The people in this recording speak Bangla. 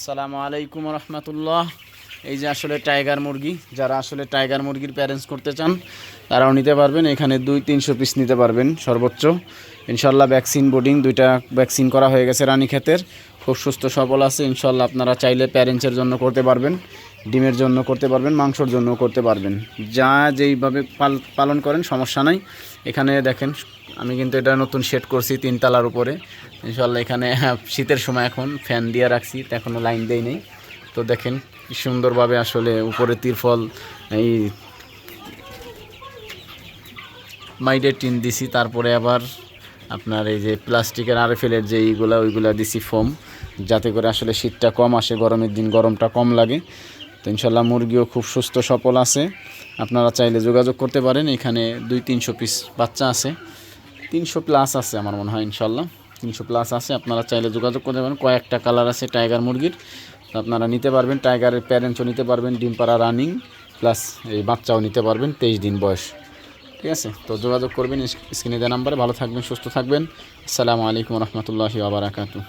আসসালামু আলাইকুম রহমতুল্লাহ। এই যে আসলে টাইগার মুরগি, যারা আসলে টাইগার মুরগির প্যারেন্টস করতে চান, তারাও নিতে পারবেন। এখানে দুই তিনশো পিস নিতে পারবেন সর্বোচ্চ। ইনশাল্লাহ ভ্যাকসিন বোর্ডিং দুইটা ভ্যাকসিন করা হয়ে গেছে রানী ক্ষেতের খুব সুস্থ সবল আছে। ইনশাল্লাহ আপনারা চাইলে প্যারেন্টসের জন্য করতে পারবেন। ডিমের জন্য করতে পারবেন, মাংসর জন্য করতে পারবেন। যা যেইভাবে পাল, পালন করেন, সমস্যা নাই। এখানে দেখেন, আমি কিন্তু এটা নতুন সেট করছি তিনতলার উপরে। ইনশাল্লাহ এখানে শীতের সময় এখন ফ্যান দিয়ে রাখছি এখনও লাইন দেই নেই। তো দেখেন সুন্দরভাবে আসলে উপরে তিরফল, এই মাইডের টিন দিছি, তারপরে আবার আপনার এই যে প্লাস্টিকের আরএফএলের যে এইগুলা, ওইগুলা দিছি ফোম যাতে করে আসলে শীতটা কম আসে, গরমের দিন গরমটা কম লাগে। তো ইনশাল্লাহ মুরগিও খুব সুস্থ, সফল আছে। আপনারা চাইলে যোগাযোগ করতে পারেন, এখানে দুই তিনশো পিস বাচ্চা আছে। তিনশো প্লাস আছে আমার মনে হয় ইনশাল্লাহ তিনশো প্লাস আছে, আপনারা চাইলে যোগাযোগ করতে পারেন। কয়েকটা কালার আছে টাইগার মুরগির। আপনারা নিতে পারবেন টাইগারের প্যারেন্টসও নিতে পারবেন, ডিম পাড়া রানিং প্লাস এই বাচ্চাও নিতে পারবেন, তেইশ দিন বয়স। ঠিক আছে? তো যোগাযোগ করবেন, স্ক্রিনে দেওয়া নাম্বারে। ভালো থাকবেন, সুস্থ থাকবেন। আসসালামু আলাইকুম রহমতুল্লাহি আবরাকাতু